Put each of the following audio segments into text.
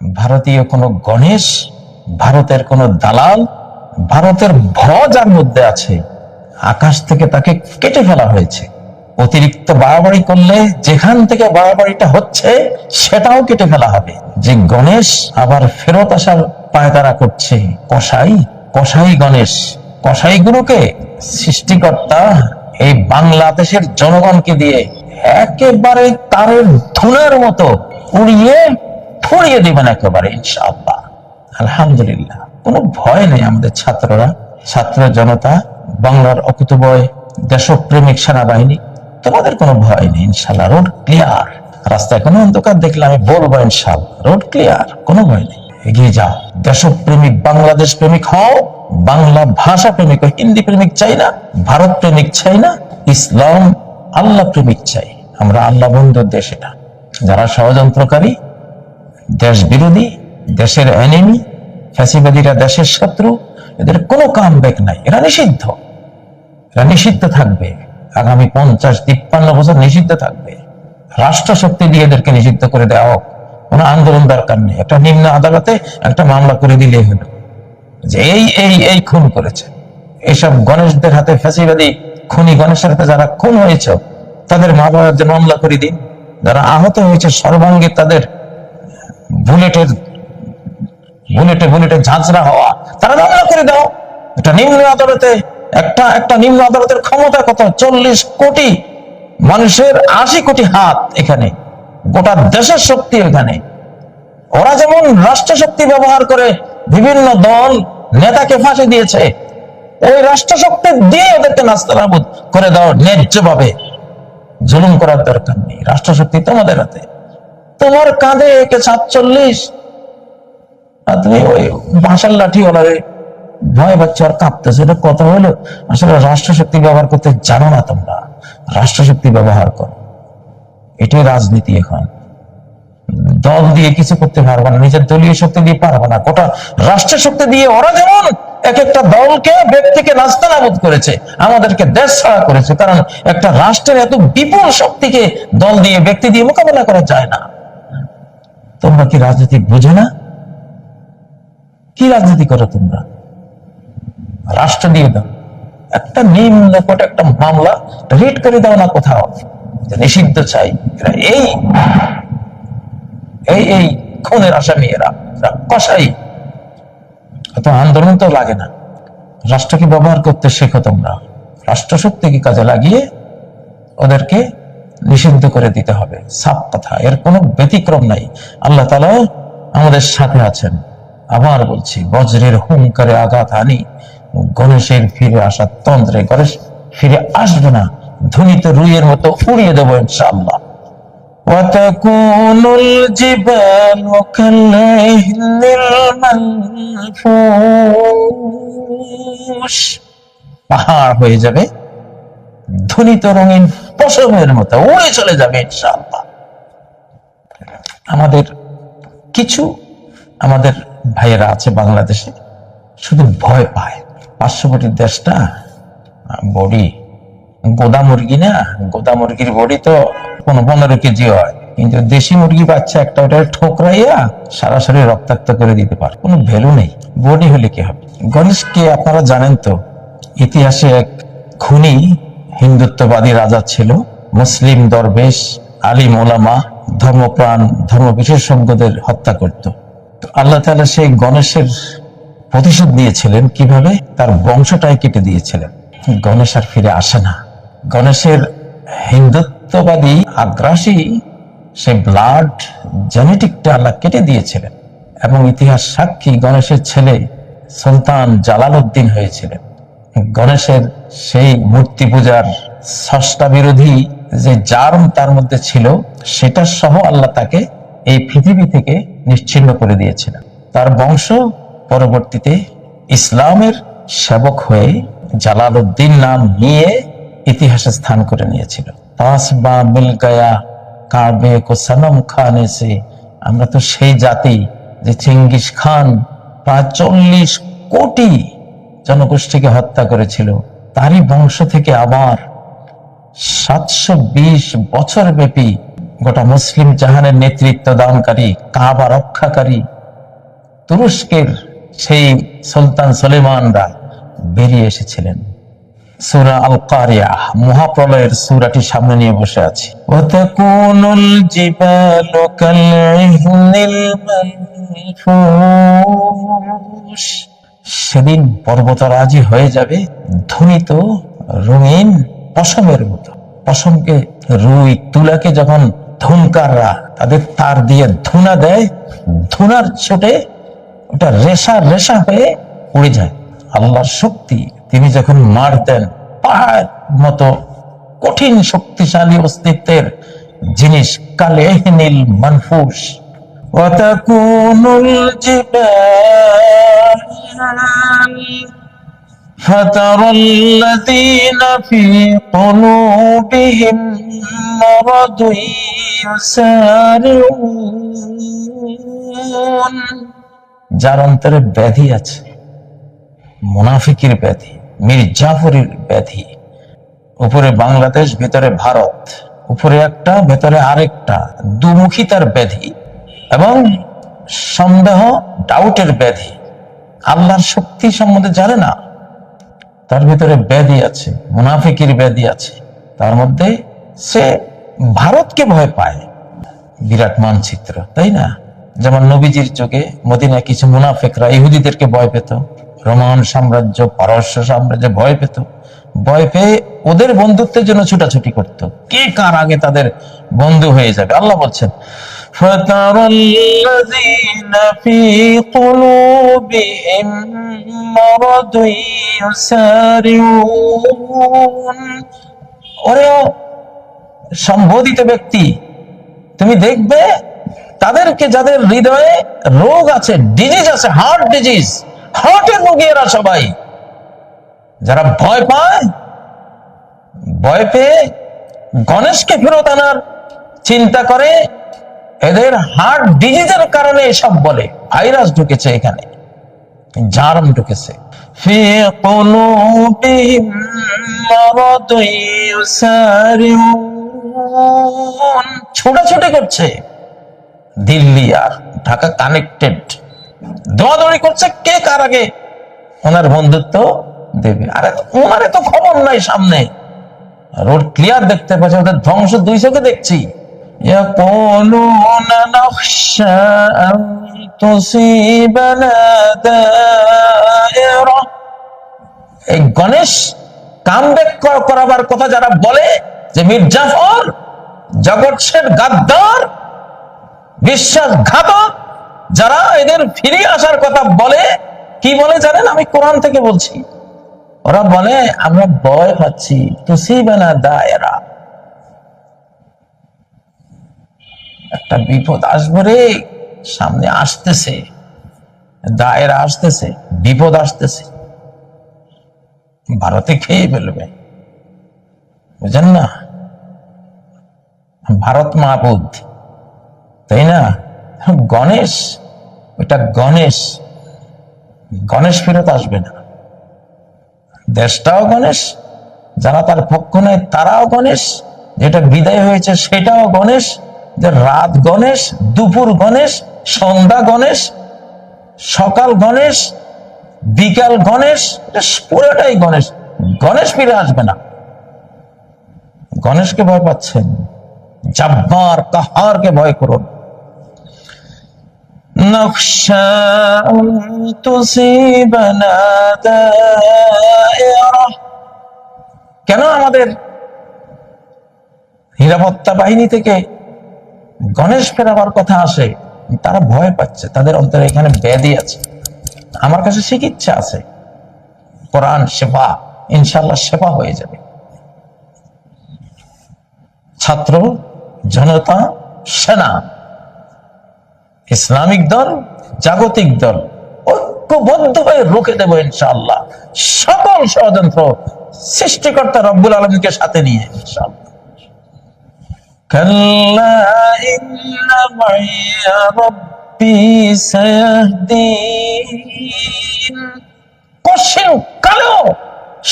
ভারতীয় কোন গণেশ, ভারতের কোন দালাল, ভারতের ভ যার মধ্যে আছে। আকাশ থেকে তাকে কেটে ফেলা হয়েছে। অতিরিক্ত বাড়াবাড়ি করলে যেখান থেকে বাড়াবাড়িটা হচ্ছে, সেটাও কেটে ফেলা হবে। যে গণেশ আবার ফেরত আসার পায়তারা করছে, কসাই কসাই গণেশ। কসাই গুরুকে সৃষ্টিকর্তা এই বাংলাদেশের জনগণকে দিয়ে একেবারে তারের ধুলের মতো উড়িয়ে ফুড়িয়ে দিবেন একেবারে, ইনশাআল্লাহ। আলহামদুলিল্লাহ। কোনো ভয় নেই আমাদের ছাত্ররা। ছাত্র জনতা, বাংলার অকুতবয় দেশপ্রেমিক সেনাবাহিনী, তোমাদের কোনো ভয় নেই ইনশাল্লাহ রোড ক্লিয়ার রাস্তায় কোনো অন্ধকার দেখলে আমি বলব ইনশাল্লাহ রোড ক্লিয়ার কোনো ভয় নেই। এগিয়ে যাও। দেশপ্রেমিক, বাংলাদেশ প্রেমিক হও, বাংলা ভাষা প্রেমিক হিন্দি প্রেমিক চাই না, ভারত প্রেমিক চাই না, ইসলাম আল্লাহ প্রেমিক চাই। আমরা আল্লাহ বন্ধুর দেশ এটা। যারা ষড়যন্ত্রকারী দেশ বিরোধী, দেশের এনিমি ফ্যাসিবাদীরা দেশের শত্রু, এদের কোনো কাম বেক নাই। এরা নিষিদ্ধ। এরা নিষিদ্ধ থাকবে। আগামী পঞ্চাশ, তিপ্পান্ন বছর নিষিদ্ধ থাকবে। রাষ্ট্র শক্তি দিয়ে এদেরকে নিষিদ্ধ করে দেওয়া হোক। কোনো আন্দোলন দরকার নেই। একটা নিম্ন আদালতে একটা মামলা করে দিলেই হলো। যে এই এই এই খুন করেছে। এইসব গণেশদের হাতে ফ্যাসিবাদী খুনি গণেশের হাতে যারা খুন হয়েছে, তাদের মা বাবার জন্য মামলা করে দিন। যারা আহত হয়েছে, সর্বাঙ্গে তাদের বুলেটের বুলেটে বুলেটে ঝাঁঝরা হওয়া, তারা মামলা করে দাও। একটা নিম্ন আদালতে, একটা একটা নিম্ন আদালতের ক্ষমতা কত? চল্লিশ কোটি মানুষের আশি কোটি হাত এখানে। গোটা দেশের শক্তি এখানে। ওরা যেমন রাষ্ট্র শক্তি ব্যবহার করে বিভিন্ন দল নেতাকে ফাঁসি দিয়েছে, ওই রাষ্ট্র শক্তি দিয়ে ওদেরকে নাস্তানাবুদ করে দাও ন্যায্যভাবে। জুলুম করার দরকার নেই। রাষ্ট্র শক্তি তোমাদের হাতে। তোমার কাঁধে একে সাতচল্লিশ। আর তুমি ওই বাঁশার লাঠি ওনারে ভয় পাচ্ছ আর কাঁপতেছে। এটা কথা হলো, আসলে রাষ্ট্র শক্তি ব্যবহার করতে জানো না তোমরা। রাষ্ট্র শক্তি ব্যবহার করো। এটাই রাজনীতি এখন। দল দিয়ে কিছু করতে পারবে না, নিজের দলীয় শক্তি দিয়ে পারবে না। গোটা রাষ্ট্র শক্তি দিয়ে ওরা যেমন এক একটা দলকে ব্যক্তিকে নাস্তানাবুদ করেছে, আমাদেরকে দেশ ছাড়া করেছে। কারণ একটা রাষ্ট্রের এত বিপুল শক্তিকে দল দিয়ে, ব্যক্তি দিয়ে মোকাবেলা করা যায় না। তোমরা কি রাজনীতি বুঝো না? কি রাজনীতি করো তোমরা? রাষ্ট্র দিয়ে দাও। একটা নিম্ন কোটে একটা মামলা রিট করে দাও না কোথাও। নিষিদ্ধ চাই। এই এই এই খুনের আসামি এরা। এরা কসাই। এত আন্দোলন তো লাগে না। রাষ্ট্রকে ব্যবহার করতে শেখো তোমরা। রাষ্ট্র শক্তিকে কাজে লাগিয়ে ওদেরকে নিষিদ্ধ করে দিতে হবে সাপ কথা এর কোনো ব্যতিক্রম নাই আল্লাহ তালা আমাদের সাথে আছেন আবার বলছি বজ্রের হুঙ্কারে আঘাত আনি গণেশের ফিরে আসার তন্ত্রে গণেশ ফিরে আসবে না ধ্বনিত রুইয়ের মতো উড়িয়ে দেবো ইনশাআল্লাহ وتكون الجبال كالعهن المنفوش পাহাড় হয়ে যাবে ধ্বনিত রঙিন পশমের মতো উড়ে চলে যাবে আমাদের কিছু, আমাদের ভাইয়েরা আছে বাংলাদেশে, শুধু ভয় পায়। পার্শ্ববর্তী দেশটা বডি, গোদা মুরগি না? গোদা মুরগির বডি তো কোনো পনেরো কেজি হয়, কিন্তু দেশি মুরগি বাচ্চা একটা ওটা ঠোকরাইয়া সরাসরি রক্তাক্ত করে দিতে পারে। কোনো ভ্যালু নেই। বডি হলে কি হবে? গণেশকে আপনারা জানেন তো, ইতিহাসে এক খুনি হিন্দুত্ববাদী রাজা ছিল। মুসলিম দরবেশ, আলিম ওলামা, ধর্মপ্রাণ ধর্ম বিশেষজ্ঞদের হত্যা করত। তো আল্লাহ তাআলা সেই গণেশের প্রতিশোধ নিয়েছিলেন কীভাবে? তার বংশটাই কেটে দিয়েছিলেন। গণেশ আর ফিরে আসে না। গণেশের হিন্দুত্ববাদী আগ্রাসী সে ব্লাড জেনেটিকটা আল্লাহ কেটে দিয়েছিলেন এবং ইতিহাস সাক্ষী গণেশের ছেলে সুলতান জালাল উদ্দিন হয়েছিলেন। গণেশের সেই মূর্তি পূজার ষষ্ঠা বিরোধী যে জার্ম তার মধ্যে ছিল, সেটা সহ আল্লাহ তাকে এই পৃথিবী থেকে নিশ্চিন্ন করে দিয়েছিলেন। তার বংশ পরবর্তীতে ইসলামের সেবক হয়ে জালাল উদ্দিন নাম নিয়ে ইতিহাসে স্থান করে নিয়েছিল। পাঁচ বা মিল গয়া কাবে কো সনম খান এসে আমরা তো সেই জাতি যে চেঙ্গিস খান প্রায় চল্লিশ কোটি জনগোষ্ঠীকে হত্যা করেছিল। তারই বংশ থেকে আবার সাতশো বিশ বছর ব্যাপী গোটা মুসলিম জাহানের নেতৃত্ব দানকারী, কাবা রক্ষাকারী তুরস্কের সেই সুলতান সলেমানরা বেরিয়ে এসেছিলেন। সুরা আল কারিয়া মহাপ্রলয়ের সুরাটি সামনে নিয়ে বসে আছি। ওয়াতাকুনুল সেদিন পর্বতরাজি হয়ে যাবে ধ্বনিত রঙিন পশমের মতো পশমকে রুই তুলাকে যখন ধুনকাররা তাদের তার দিয়ে ধুনা দেয় ধুনার ছোটে ওটা রেশা রেশা হয়ে উড়ে যায় আল্লাহর শক্তি তিনি যখন মার দেন পাহাড় মতো কঠিন শক্তিশালী অস্তিত্বের জিনিস কালেহনিল মানফুস وتكون الجبال فترى الذين في قلوبهم مرض يسارعون যার অন্তরে ব্যাধি আছে মুনাফিকির ব্যাধি মীর জাফরের ব্যাধি উপরে বাংলাদেশ ভেতরে ভারত উপরে একটা ভেতরে আরেকটা দুমুখিতার ব্যাধি এবং সন্দেহ ডাউটের ব্যাধি আল্লাহর শক্তি সম্বন্ধে জানে না, তার ভিতরে ব্যাধি আছে, মুনাফিকির ব্যাধি আছে। তার মধ্যে সে ভারতকে ভয় পায়। বিরাট মানচিত্র, তাই না? যেমন নবীজির চোখে মদিনা কিছু মুনাফেকরা ইহুদিদেরকে ভয় পেত। রোমান সাম্রাজ্য পারস্য সাম্রাজ্য ভয় পেত ভয় পেয়ে ওদের বন্ধুত্বের জন্য ছুটাছুটি করত কে কার আগে তাদের বন্ধু হয়ে যাবে আল্লাহ বলছেন فترى الذين في قلوبهم مرض يسارعون ওরেও সম্বোধিত ব্যক্তি তুমি দেখবে তাদেরকে যাদের হৃদয়ে রোগ আছে ডিজিজ আছে হার্ট ডিজিজ হার্টে রোগী এরা সবাই। যারা ভয় পায়, ভয় পেয়ে গণেশকে ফেরত আনার চিন্তা করে, এদের হার্ট ডিজিজের কারণে এসব বলে। ভাইরাস ঢুকেছে এখানে, জারম ঢুকেছে। ছোটাছুটি করছে। দিল্লি আর ঢাকা কানেক্টেড দৌড়াদৌড়ি করছে কে কার আগে ওনার বন্ধুত্ব দেবে আরে ওনার তো খবর নাই সামনে রোড ক্লিয়ার দেখতে পাচ্ছি ওদের ধ্বংস দুই চোখে দেখছি يقولون نخشى أن تصيبنا دائرة এই গণেশ কামব্যাক করাবার কথা যারা বলে যে মীর জাফর জগৎ শেঠ গাদ্দার বিশ্বাসঘাতক যারা এদের ফিরে আসার কথা বলে, কি বলে জানেন? আমি কোরআন থেকে বলছি। ওরা বলে, আমরা ভয় পাচ্ছি। তুসিবানা দায়রা। একটা বিপদ আসবে রে। সামনে আসতেছে। দায়েরা আসতেছে। বিপদ আসতেছে। ভারতে খেয়ে ফেলবে। বুঝেন না? ভারত মাহবুদ তাই না? গণেশ? ওটা গণেশ। গণেশ ফেরত আসবে না। দেশটাও গণেশ, যারা তার পক্ষ নেয় তারাও গণেশ, যেটা বিদায় হয়েছে সেটাও গণেশ, যে রাত গণেশ, দুপুর গণেশ, সন্ধ্যা গণেশ, সকাল গণেশ, বিকাল গণেশ পুরোটাই গণেশ। গণেশ ফিরে আসবে না। গণেশকে ভয় পাচ্ছেন। জাব্বার কাহারকে ভয় করুন। নকশা তুসিবানা দায়রা কেন আমাদের নিরাপত্তা বাহিনী থেকে গণেশ ফেরাবার কথা আসে? তারা ভয় পাচ্ছে, তাদের অন্তরে এখানে ব্যাধি আছে। আমার কাছে চিকিৎসা আছে। কোরআন সেবা ইনশাল্লাহ সেবা হয়ে যাবে। ছাত্র, জনতা, সেনা ইসলামিক দল জাগতিক দল ঐক্যবদ্ধ হয়ে রুখে দেবো ইনশাল্লাহ সকল ষড়যন্ত্র সৃষ্টিকর্তা রব্বুল আলমীকে সাথে নিয়ে ইনশাল্লাহ كلا إن معي ربي سيهدين কশিন কালো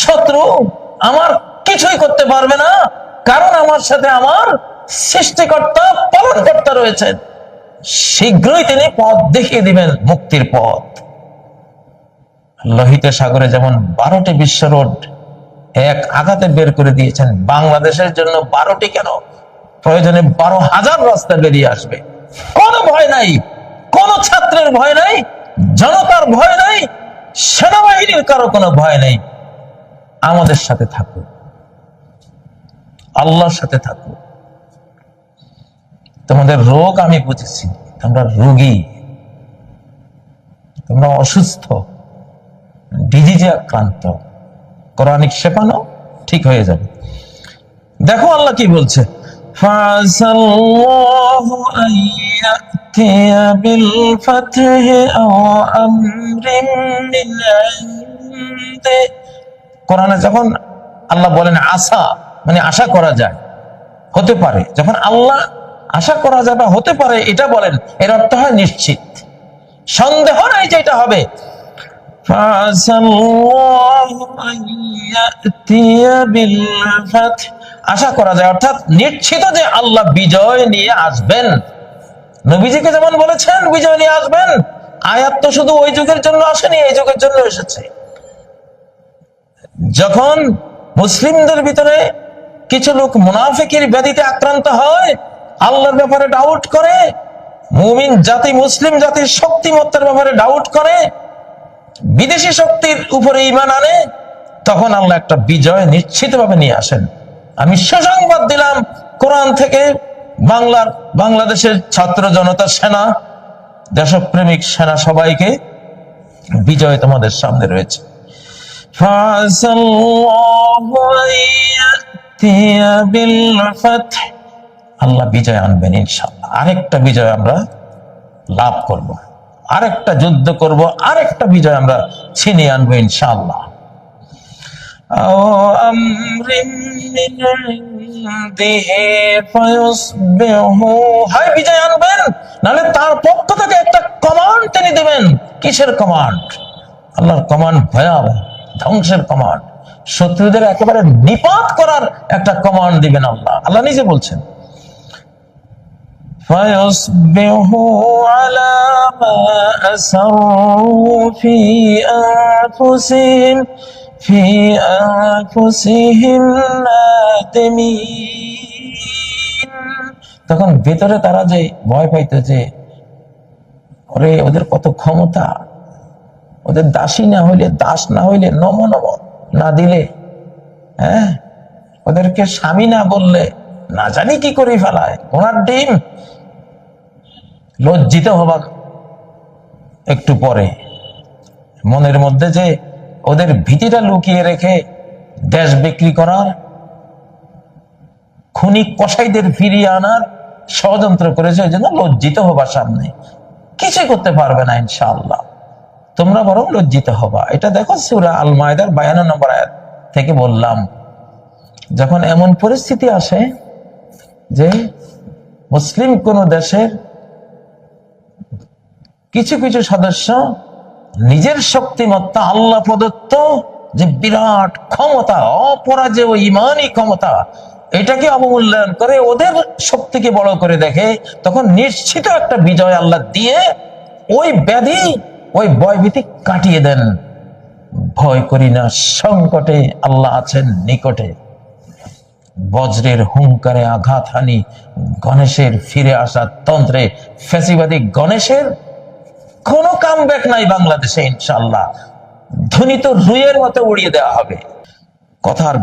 শত্রু আমার কিছুই করতে পারবে না কারণ আমার সাথে আমার সৃষ্টিকর্তা পালনকর্তা রয়েছেন শীঘ্রই তিনি পথ দেখিয়ে দিবেন মুক্তির পথ। লোহিত সাগরে যেমন বারোটি বিশ্ব রোড এক আঘাতে বের করে দিয়েছেন, বাংলাদেশের জন্য বারোটি কেন? প্রয়োজনে বারো হাজার রাস্তা বেরিয়ে আসবে। কোনো ভয় নাই, কোন ছাত্রের ভয় নাই, জনতার ভয় নাই, সেনাবাহিনীর কারও কোনো ভয় নাই। আমাদের সাথে থাকো আল্লাহর সাথে থাকো তোমাদের রোগ আমি বুঝেছি। তোমরা রোগী। তোমরা অসুস্থ। ডিজিজে আক্রান্ত। কোরআনিক সেপানো ঠিক হয়ে যাবে। দেখো আল্লাহ কি বলছে। কোরআনে যখন আল্লাহ বলেন আশা মানে আশা করা যায়, হতে পারে। যখন আল্লাহ আশা করা যায় বা হতে পারে এটা বলেন, এর অর্থ হয় নিশ্চিত। সন্দেহ নাই যে এটা হবে। আশা করা যায়, অর্থাৎ নিশ্চিত যে আল্লাহ বিজয় নিয়ে আসবেন। নবীজিকে যেমন বলেছেন, বিজয় নিয়ে আসবেন। আয়াত তো শুধু ওই যুগের জন্য আসেনি, এই যুগের জন্য এসেছে। যখন মুসলিমদের ভিতরে কিছু লোক মুনাফিকের ব্যাধিতে আক্রান্ত হয় আল্লাহর ব্যাপারে ডাউট করে মুমিন জাতি মুসলিম জাতির শক্তিমত্তার ব্যাপারে ডাউট করে বিদেশি শক্তির উপরে ইমান আনে তখন আল্লাহ একটা বিজয় নিশ্চিতভাবে নিয়ে আসেন আমি সুসংবাদ দিলাম কোরআন থেকে বাংলার বাংলাদেশের ছাত্র জনতা সেনা দেশপ্রেমিক সেনা সবাইকে বিজয় তোমাদের সামনে রয়েছে فَعَسَى اللَّهُ أَن يَأْتِيَ بِالْفَتْحِ আল্লাহ বিজয় আনবেন ইনশাআল্লাহ আরেকটা বিজয় আমরা লাভ করব আরেকটা যুদ্ধ করব আরেকটা বিজয় আমরা ছিনিয়ে আনবো ইনশাআল্লাহ أو أمر من عنده فيصبحوا হয় বিজয় আনবেন নাহলে তার পক্ষ থেকে একটা কমান্ড তিনি দেবেন কিসের কমান্ড আল্লাহর কমান্ড ভয়াবহ ধ্বংসের কমান্ড শত্রুদের একেবারে নিপাত করার একটা কমান্ড দিবেন আল্লাহ আল্লাহ নিজে বলছেন فيصبحوا على ما أسروا في أنفسهم في أنفسهم نادمين তখন ভেতরে তারা যে ভয় পাইতো যে ওরে ওদের কত ক্ষমতা ওদের দাসী না হইলে দাস না হইলে নম নম না দিলে হ্যাঁ ওদেরকে স্বামী না বললে না জানি কি করে ফেলায় ওনার ডিম লজ্জিত হবা একটু পরে মনের মধ্যে যে ওদের ভীতিটা লুকিয়ে রেখে দেশ বিক্রি করার, খুনি কসাইদের ফিরিয়ে আনার ষড়যন্ত্র করেছে, ওই জন্য লজ্জিত হবার সামনে। কিছুই করতে পারবে না ইনশাআল্লাহ। তোমরা বরং লজ্জিত হবা। এটা দেখো সুরা আল মায়দার বায়ান্ন নম্বর আয়াত থেকে বললাম, যখন এমন পরিস্থিতি আসে যে মুসলিম কোন দেশের কিছু কিছু সদস্য নিজের শক্তিমত্তা, আল্লাহ প্রদত্ত যে বিরাট ক্ষমতা অপরাজে অপরাজেয় ইমানই ক্ষমতা, এটাকে অবমূল্যায়ন করে ওদের শক্তিকে বড় করে দেখে তখন নিশ্চিত একটা বিজয় আল্লাহ দিয়ে ওই ব্যাধি, ওই ভয়ভীতি কাটিয়ে দেন। ভয় করি না, সংকটে আল্লাহ আছেন নিকটে। বজ্রের হুঙ্কারে আঘাত হানি গণেশের ফিরে আসা তন্ত্রে ফ্যাসিবাদী গণেশের কোনো কাম ব্যাক নাই বাংলাদেশে ইনশাল্লাহ ধ্বনি তো রুইয়ের মতো উড়িয়ে দেওয়া হবে। কথার